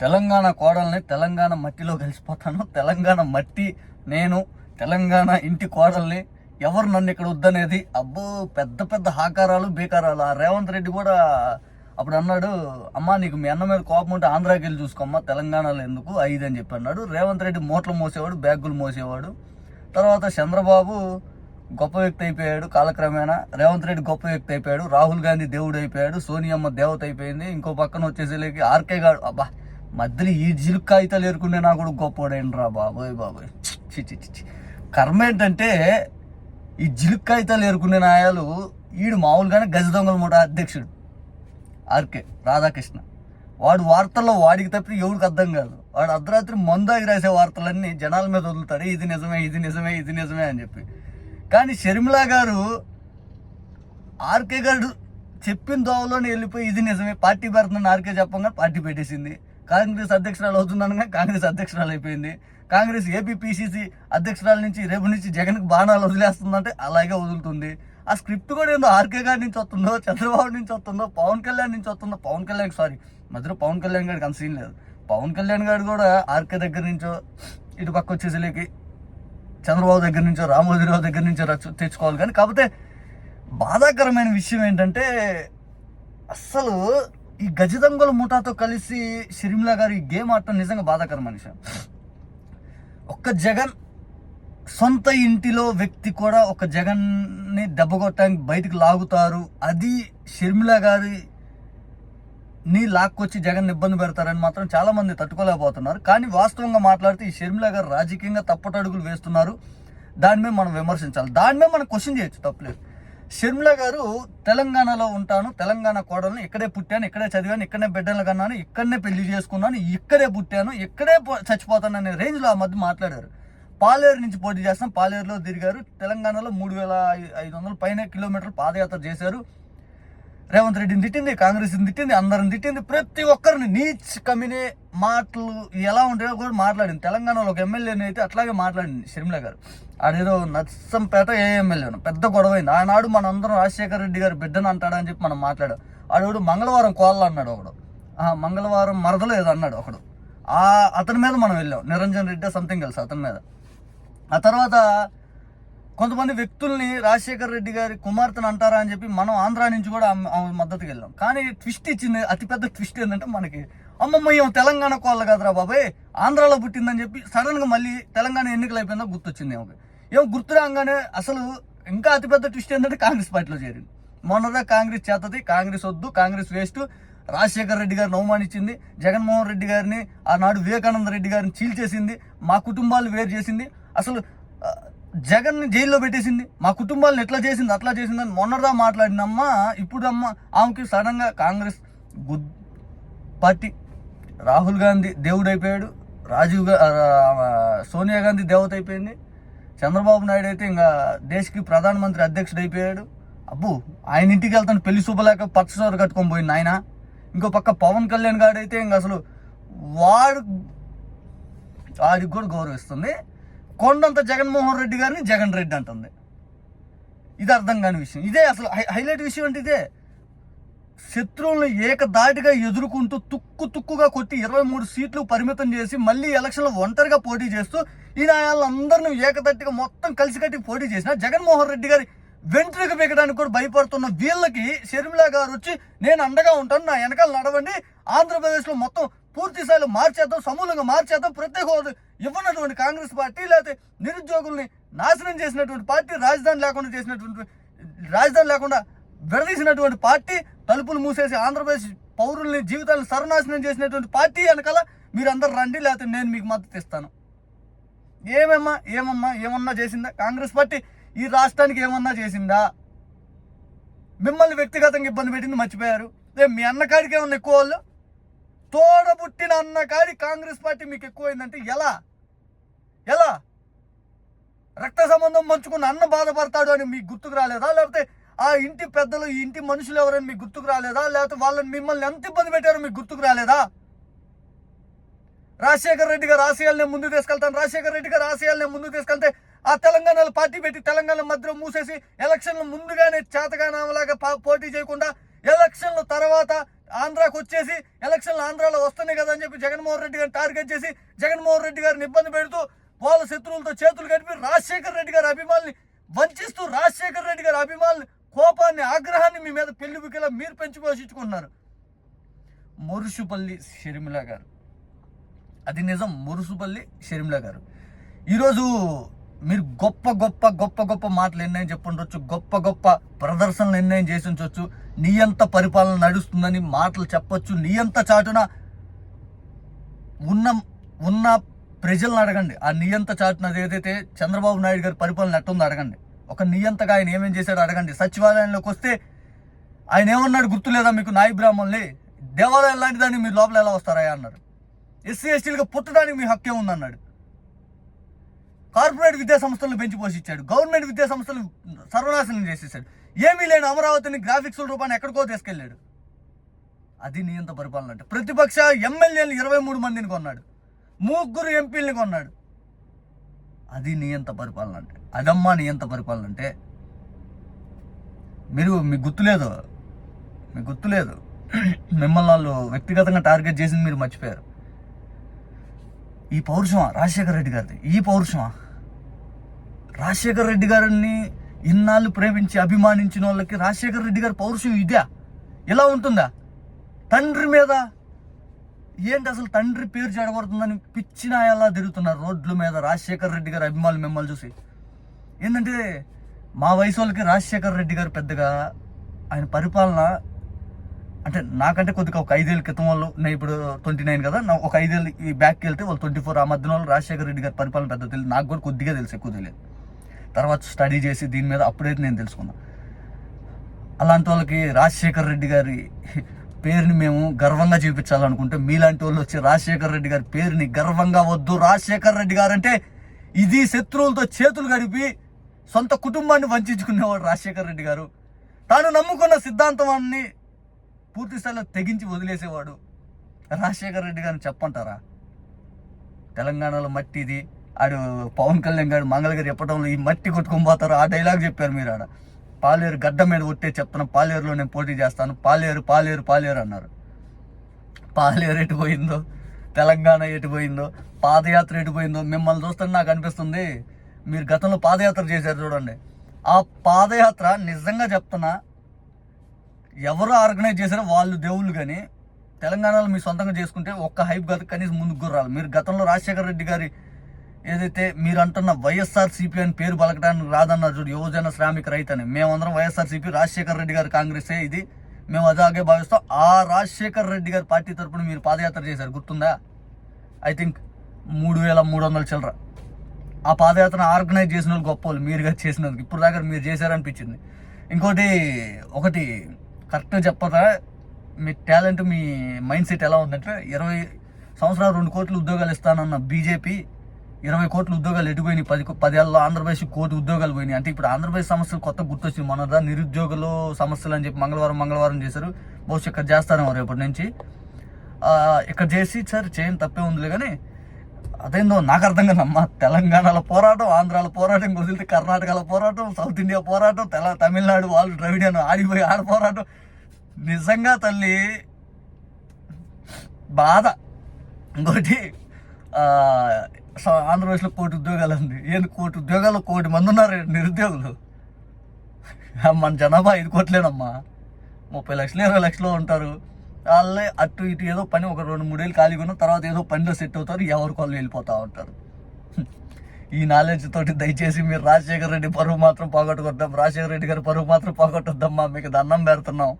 తెలంగాణ కోడల్ని తెలంగాణ మట్టిలో కలిసిపోతాను. తెలంగాణ మట్టి నేను తెలంగాణ ఇంటి కోడల్ని ఎవరు నన్ను ఇక్కడ వద్దనేది. అబ్బో పెద్ద పెద్ద హాకారాలు బీకారాలు. ఆ రేవంత్ రెడ్డి కూడా అప్పుడు అన్నాడు అమ్మా నీకు మీ అన్న మీద కోపం ఉంటే ఆంధ్రాకి వెళ్ళి చూసుకోమ్మా తెలంగాణలో ఎందుకు? ఐదు అని చెప్పి అన్నాడు. రేవంత్ రెడ్డి మూటలు మోసేవాడు బ్యాగులు మోసేవాడు. తర్వాత చంద్రబాబు గొప్ప వ్యక్తి అయిపోయాడు కాలక్రమేణా. రేవంత్ రెడ్డి గొప్ప వ్యక్తి అయిపోయాడు. రాహుల్ గాంధీ దేవుడు అయిపోయాడు. సోనియమ్మ దేవత అయిపోయింది. ఇంకో పక్కన వచ్చేసేలేకి ఆర్కే గారు అబ్బా మధ్యలో ఈ జిలుక్ కాగితాలు ఏరుకునే నా కూడా గొప్పవాడైన రా బాబోయ్. బాబోయ్ చి చి కర్మ ఏంటంటే ఈ జిలుక్ కాగితాలు ఏరుకునే నాయాలు ఈడు మామూలుగానే గజ దొంగల మూట అధ్యక్షుడు. R K Radhakrishna. వాడు వార్తల్లో వాడికి తప్పి ఎవరికి అర్థం కాదు. వాడు అర్ధరాత్రి మందాగి రాసే వార్తలన్నీ జనాల మీద వదులుతాడు. ఇది నిజమే ఇది నిజమే ఇది నిజమే అని చెప్పి. కానీ షర్మిల గారు ఆర్కే గారు చెప్పిన దోవలోనే వెళ్ళిపోయి ఇది నిజమే పార్టీ పెడుతుందని ఆర్కే చెప్పంగా పార్టీ పెట్టేసింది. కాంగ్రెస్ అధ్యక్షురాలు అవుతుందనగా కాంగ్రెస్ అధ్యక్షురాలు అయిపోయింది. కాంగ్రెస్ ఏపీ పిసిసి అధ్యక్షురాల నుంచి రేపు నుంచి జగన్కి బాణాలు వదిలేస్తుందంటే అలాగే వదులుతుంది. ఆ స్క్రిప్ట్ కూడా ఏందో ఆర్కే గారి నుంచి వస్తుందో చంద్రబాబు నుంచి వస్తుందో పవన్ కళ్యాణ్ నుంచి వస్తుందో పవన్ కళ్యాణ్ సారీ మధ్యలో పవన్ కళ్యాణ్ గారికి అంత సీన్ లేదు. పవన్ కళ్యాణ్ గారు కూడా ఆర్కే దగ్గర నుంచో ఇటు పక్క వచ్చేసరికి చంద్రబాబు దగ్గర నుంచో రామోజీరావు దగ్గర నుంచో రచ్చు తెచ్చుకోవాలి. కానీ కాకపోతే బాధాకరమైన విషయం ఏంటంటే అస్సలు ఈ గజదంగుల ముఠాతో కలిసి షర్మిల గారు ఈ గేమ్ ఆడటం నిజంగా బాధాకర మనిషి. ఒక్క జగన్ సొంత ఇంటిలో వ్యక్తి కూడా ఒక జగన్ని దెబ్బగొట్టడానికి బయటకు లాగుతారు. అది షర్మిల గారి ని లాక్కొచ్చి జగన్ ఇబ్బంది పెడతారని మాత్రం చాలా మంది తట్టుకోలేకపోతున్నారు. కానీ వాస్తవంగా మాట్లాడితే ఈ షర్మిల గారు రాజకీయంగా తప్పటడుగులు వేస్తున్నారు. దాని మీద మనం విమర్శించాలి. దాని మీద మనం క్వశ్చన్ చేయొచ్చు తప్పలేదు. షర్మిల గారు తెలంగాణలో ఉంటాను తెలంగాణ కోడలను ఇక్కడే పుట్టాను ఇక్కడే చదివాను ఇక్కడనే బిడ్డలు కన్నాను ఇక్కడనే పెళ్ళి చేసుకున్నాను ఇక్కడే పుట్టాను ఇక్కడే పో- చచ్చిపోతాను అనే రేంజ్లో ఆ మధ్య మాట్లాడారు. పాలేరు నుంచి పోటీ చేస్తాం పాలేరులో తిరిగారు. తెలంగాణలో మూడు వేల ఐదు వందల పైన కిలోమీటర్లు పాదయాత్ర చేశారు. రేవంత్ రెడ్డిని తిట్టింది కాంగ్రెస్ని తిట్టింది అందరిని తిట్టింది ప్రతి ఒక్కరిని నీచ్ కమినే మాటలు ఎలా ఉంటాయో కూడా మాట్లాడింది. తెలంగాణలో ఒక ఎమ్మెల్యేని అయితే అట్లాగే మాట్లాడింది షర్మిల గారు. ఆడేదో నర్సంపేట ఏ ఎమ్మెల్యేను పెద్ద గొడవైంది ఆనాడు మనందరం రాజశేఖర రెడ్డి గారి బిడ్డను అంటాడని చెప్పి మనం మాట్లాడాం. ఆడోడు మంగళవారం కోళ్ళ అన్నాడు ఒకడు. మంగళవారం మరదలో ఏదో అన్నాడు ఒకడు. ఆ అతని మీద మనం వెళ్ళాం. నిరంజన్ రెడ్డి సంథింగ్ తెలుసు అతని మీద. ఆ తర్వాత కొంతమంది వ్యక్తుల్ని రాజశేఖర్ రెడ్డి గారి కుమార్తెను అంటారా అని చెప్పి మనం ఆంధ్ర నుంచి కూడా ఆమె మద్దతుకి వెళ్ళాం. కానీ ట్విస్ట్ ఇచ్చింది అతిపెద్ద ట్విస్ట్ ఏంటంటే మనకి అమ్మమ్మ ఏం తెలంగాణ కోళ్ళ కదరా బాబాయ్ ఆంధ్రాలో పుట్టిందని చెప్పి సడన్గా మళ్ళీ తెలంగాణ ఎన్నికలు అయిపోయిందో గుర్తొచ్చింది ఏమో. ఏం గుర్తు రాగానే అసలు ఇంకా అతిపెద్ద ట్విస్ట్ ఏంటంటే కాంగ్రెస్ పార్టీలో చేరింది. మొన్నదా కాంగ్రెస్ చేతది కాంగ్రెస్ వద్దు కాంగ్రెస్ వేస్ట్. రాజశేఖర్ రెడ్డి గారిని అవమానించింది జగన్మోహన్ రెడ్డి గారిని ఆనాడు వివేకానంద రెడ్డి గారిని చీల్చేసింది మా కుటుంబాలు వేరు చేసింది. అసలు జగన్ని జైల్లో పెట్టేసింది. మా కుటుంబాలను ఎట్లా చేసింది అట్లా చేసింది అని మొన్నదా మాట్లాడినమ్మ ఇప్పుడు ఆమెకి సడన్గా Congress good party Rahul Gandhi దేవుడు అయిపోయాడు రాజీవ్గా సోనియా గాంధీ దేవత అయిపోయింది చంద్రబాబు నాయుడు అయితే ఇంకా దేశకి ప్రధానమంత్రి అధ్యక్షుడు అయిపోయాడు. అబ్బు ఆయన ఇంటికి వెళ్తాను పెళ్ళి శుభలేక పచ్చసోరు కట్టుకొని పోయింది ఆయన ఇంకో పక్క పవన్ కళ్యాణ్ గారు అయితే ఇంకా అసలు వాడు వాడికి కూడా గౌరవిస్తుంది. కొండంత జగన్మోహన్ రెడ్డి గారిని జగన్ రెడ్డి అంటుంది. ఇది అర్థం కాని విషయం. ఇదే అసలు హై- హైలైట్ విషయం అంటే ఇదే. శత్రువులను ఏకదాటిగా ఎదుర్కొంటూ తుక్కు తుక్కుగా కొట్టి ఇరవై మూడు సీట్లు పరిమితం చేసి మళ్ళీ ఎలక్షన్లో ఒంటరిగా పోటీ చేస్తూ ఈయన వాళ్ళందరినీ ఏకదట్టిగా మొత్తం కలిసికట్టి పోటీ చేసిన జగన్మోహన్ రెడ్డి గారి వెంట్రుక పీకడానికి కూడా భయపడుతున్న వీళ్ళకి షర్మిల గారు వచ్చి నేను అండగా ఉంటాను నా వెనకాల నడవండి ఆంధ్రప్రదేశ్లో మొత్తం పూర్తి స్థాయిలో మార్చేద్దాం సమూలంగా మార్చేద్దాం ప్రత్యేక హోదా ఇవ్వనటువంటి కాంగ్రెస్ పార్టీ లేకపోతే నిరుద్యోగుల్ని నాశనం చేసినటువంటి పార్టీ రాజధాని లేకుండా చేసినటువంటి రాజధాని లేకుండా విడదీసినటువంటి పార్టీ తలుపులు మూసేసి ఆంధ్రప్రదేశ్ పౌరుల్ని జీవితాలను సర్వనాశనం చేసినటువంటి పార్టీ వెనకాల మీరందరూ రండి లేకపోతే నేను మీకు మద్దతు ఇస్తాను. ఏమమ్మా ఏమమ్మా ఏమన్నా చేసిందా? కాంగ్రెస్ పార్టీ ఈ రాష్ట్రానికి ఏమన్నా చేసిందా? మిమ్మల్ని వ్యక్తిగతంగా ఇబ్బంది పెట్టింది మర్చిపోయారు? మీ అన్నకాడికి ఏమన్నా ఎక్కువ వాళ్ళు? తోడబుట్టిన అన్నకాడి కాంగ్రెస్ పార్టీ మీకు ఎక్కువైందంటే ఎలా? ఎలా? రక్త సంబంధం పంచుకున్న అన్న బాధపడతాడు అని మీకు గుర్తుకు రాలేదా? లేకపోతే ఆ ఇంటి పెద్దలు ఈ ఇంటి మనుషులు ఎవరని మీకు గుర్తుకు రాలేదా? లేకపోతే వాళ్ళని మిమ్మల్ని ఎంత ఇబ్బంది పెట్టారో మీకు గుర్తుకు రాలేదా? రాజశేఖర రెడ్డి గారు ఆశయాలనే ముందు తీసుకెళ్తాను. రాజశేఖర రెడ్డి గారు ఆశయాలనే ముందు తీసుకెళ్తే ఆ తెలంగాణలో పార్టీ పెట్టి తెలంగాణ మధ్యలో మూసేసి ఎలక్షన్లు ముందుగానే చేతగానలాగా పోటీ చేయకుండా ఎలక్షన్ల తర్వాత ఆంధ్రాకి వచ్చేసి ఎలక్షన్లు ఆంధ్రాలో వస్తున్నాయి కదా అని చెప్పి జగన్మోహన్ రెడ్డి గారిని టార్గెట్ చేసి జగన్మోహన్ రెడ్డి గారిని ఇబ్బంది పెడుతూ వాళ్ళ శత్రువులతో చేతులు కలిపి రాజశేఖర్ రెడ్డి గారి అభిమానుల్ని వంచిస్తూ రాజశేఖర్ రెడ్డి గారి అభిమానుల్ని కోపాన్ని ఆగ్రహాన్ని మీ మీద పెళ్ళి వికిలా మీరు పెంచి పోషించుకుంటున్నారు మురుషుపల్లి షర్మిల గారు. అది నిజం మురుసుపల్లి షర్మిల గారు. ఈరోజు మీరు గొప్ప గొప్ప గొప్ప గొప్ప మాటలు ఎన్నైనా చెప్పుండొచ్చు గొప్ప గొప్ప ప్రదర్శనలు ఎన్నైనా చేసి ఉంచవచ్చు నియంత పరిపాలన నడుస్తుందని మాటలు చెప్పొచ్చు. ఎంత చాటున ఉన్న ఉన్న ప్రజలను అడగండి. ఆ నియంత చాటునది ఏదైతే చంద్రబాబు నాయుడు గారి పరిపాలన ఎట్టుందో అడగండి. ఒక నియంతగా ఆయన ఏమేం చేశాడో అడగండి. సచివాలయంలోకి వస్తే ఆయన ఏమన్నాడు గుర్తులేదా మీకు? నాయి బ్రాహ్మణులే. దేవాలయం లాంటి దాన్ని మీరు లోపల ఎలా వస్తారా అన్నారు. ఎస్సీ ఎస్టీలుగా పుట్టడానికి మీ హక్కే ఉందన్నాడు. కార్పొరేట్ విద్యా సంస్థలను పెంచి పోషించాడు. గవర్నమెంట్ విద్యా సంస్థలు సర్వనాశనం చేసేసాడు. ఏమీ లేని అమరావతిని గ్రాఫిక్స్ రూపాన్ని ఎక్కడికో తీసుకెళ్ళాడు. అది నియంత పరిపాలన అంటే. ప్రతిపక్ష ఎమ్మెల్యేలు ఇరవై మూడు మందిని కొన్నాడు. ముగ్గురు ఎంపీల్ని కొన్నాడు. అది నియంత పరిపాలన అంటే అదమ్మా నియంత పరిపాలన అంటే మీరు మీకు గుర్తులేదు మీకు గుర్తులేదు. మిమ్మల్ని వాళ్ళు వ్యక్తిగతంగా టార్గెట్ చేసింది మీరు మర్చిపోయారు. ఈ పౌరుషమా? రాజశేఖర రెడ్డి గారిది. ఈ పౌరుషమా? రాజశేఖర రెడ్డి గారిని ఇన్నాళ్ళు ప్రేమించి అభిమానించిన వాళ్ళకి రాజశేఖర రెడ్డి గారి పౌరుషం ఇదే. ఇలా ఉంటుందా? తండ్రి మీద ఏంటి అసలు తండ్రి పేరు చెడగొడుతుందని పిచ్చినాయలా తిరుగుతున్నారు రోడ్ల మీద రాజశేఖర్ రెడ్డి గారు అభిమానులు మిమ్మల్ని చూసి. ఏంటంటే మా వయసు వాళ్ళకి రాజశేఖర్ రెడ్డి గారు పెద్దగా ఆయన పరిపాలన అంటే నాకంటే కొద్దిగా ఒక ఐదేళ్ళ క్రితం వాళ్ళు నేను ఇప్పుడు ట్వంటీ నైన్ కదా నా ఒక ఐదేళ్ళు ఈ బ్యాక్కి వెళ్తే వాళ్ళు ట్వంటీ ఫోర్ ఆ మధ్యన వాళ్ళు రాజశేఖర రెడ్డి గారి పరిపాలన పెద్ద తెలియదు. నాకు కూడా కొద్దిగా తెలుసు ఎక్కువ తెలియదు. తర్వాత స్టడీ చేసి దీని మీద అప్పుడైతే నేను తెలుసుకున్నా. అలాంటి వాళ్ళకి రాజశేఖర రెడ్డి గారి పేరుని మేము గర్వంగా చూపించాలనుకుంటే మీలాంటి వాళ్ళు వచ్చి రాజశేఖర రెడ్డి గారి పేరుని గర్వంగా వద్దు. రాజశేఖర రెడ్డి గారు అంటే ఇది శత్రువులతో చేతులు గడిపి సొంత కుటుంబాన్ని వంచుకునేవాడు రాజశేఖర రెడ్డి గారు. తాను నమ్ముకున్న సిద్ధాంతాన్ని పూర్తి స్థాయిలో తెగించి వదిలేసేవాడు రాజశేఖర రెడ్డి గారిని చెప్పంటారా? తెలంగాణలో మట్టి ఇది. ఆడు పవన్ కళ్యాణ్ గారు మంగళగిరి చెప్పడంలో ఈ మట్టి కొట్టుకొని పోతారు ఆ డైలాగ్ చెప్పారు మీరు ఆడ పాలేరు గడ్డ మీద కొట్టే చెప్తాను పాలేరులో నేను పోటీ చేస్తాను. పాలేరు పాలేరు పాలేరు అన్నారు. పాలేరు ఎటు పోయిందో తెలంగాణ ఎటు పోయిందో పాదయాత్ర ఎటు పోయిందో మిమ్మల్ని చూస్తే నాకు అనిపిస్తుంది. మీరు గతంలో పాదయాత్ర చేశారు చూడండి. ఆ పాదయాత్ర నిజంగా చెప్తున్నా ఎవరు ఆర్గనైజ్ చేశారో వాళ్ళు దేవుళ్ళు కానీ తెలంగాణలో మీ సొంతంగా చేసుకుంటే ఒక్క హైప్ కాదు కనీసం ముందుకు గుర్రాలి మీరు గతంలో రాజశేఖర రెడ్డి గారి ఏదైతే మీరు అంటున్న వైఎస్ఆర్ సిపి అని పేరు పలకడానికి రాదన్నారు చూడు యువజన శ్రామిక రైతు అని మేమందరం వైఎస్ఆర్ సిపి రాజశేఖర రెడ్డి గారి కాంగ్రెసే ఇది. మేము అదాగే భావిస్తాం. ఆ రాజశేఖర రెడ్డి గారి పార్టీ తరపున మీరు పాదయాత్ర చేశారు గుర్తుందా? ఐ థింక్ మూడు వేల మూడు వందల చిల్లర. ఆ పాదయాత్రను ఆర్గనైజ్ చేసిన వాళ్ళు గొప్ప వాళ్ళు మీరుగా చేసినందుకు ఇప్పుడు దాకా మీరు చేశారనిపించింది. ఇంకోటి ఒకటి కరెక్ట్గా చెప్పరా? మీ టాలెంట్ మీ మైండ్ సెట్ ఎలా ఉందంటే ఇరవై సంవత్సరాలు రెండు కోట్ల ఉద్యోగాలు ఇస్తానన్న బీజేపీ ఇరవై కోట్ల ఉద్యోగాలు ఎటుపోయినాయి పది పదేళ్ళలో ఆంధ్రప్రదేశ్ కోటి ఉద్యోగాలు పోయినాయి. అంటే ఇప్పుడు ఆంధ్రప్రదేశ్ సమస్యలు కొత్త గుర్తొచ్చింది మొన్నదా నిరుద్యోగులు సమస్యలు అని చెప్పి మంగళవారం మంగళవారం చేశారు. బహుశా ఇక్కడ చేస్తారేమో రేపటి నుంచి. ఇక్కడ చేసి సరే చేయని తప్పే ఉందిలే కానీ అదేందో నాకు అర్థం కాదమ్మా తెలంగాణలో పోరాటం ఆంధ్రాలో పోరాటం వదిలితే కర్ణాటకలో పోరాటం సౌత్ ఇండియా పోరాటం తెల తమిళనాడు వాళ్ళు ద్రవిడియన్ ఆడిపోయి ఆడ పోరాటం. నిజంగా తల్లి బాధ. ఇంకోటి ఆంధ్రప్రదేశ్లో కోటి ఉద్యోగాలు ఉంది ఏంది కోటి ఉద్యోగాలు కోటి మంది ఉన్నారు నిరుద్యోగులు. మన జనాభా ఐదు కోట్లేనమ్మా. ముప్పై లక్షలు ఇరవై లక్షలు ఉంటారు. వాళ్ళే అటు ఇటు ఏదో పని ఒక రెండు మూడేళ్ళు ఖాళీగా ఉన్న తర్వాత ఏదో పనిలో సెట్ అవుతారు ఎవరికి వాళ్ళు వెళ్ళిపోతూ ఉంటారు. ఈ నాలెడ్జ్ తోటి దయచేసి మీరు రాజశేఖర రెడ్డి పరువు మాత్రం పోగొట్టుకొద్దాం. రాజశేఖర రెడ్డి గారి పరువు మాత్రం పోగొట్టొద్దమ్మా. మీకు దండం పెడుతున్నాం.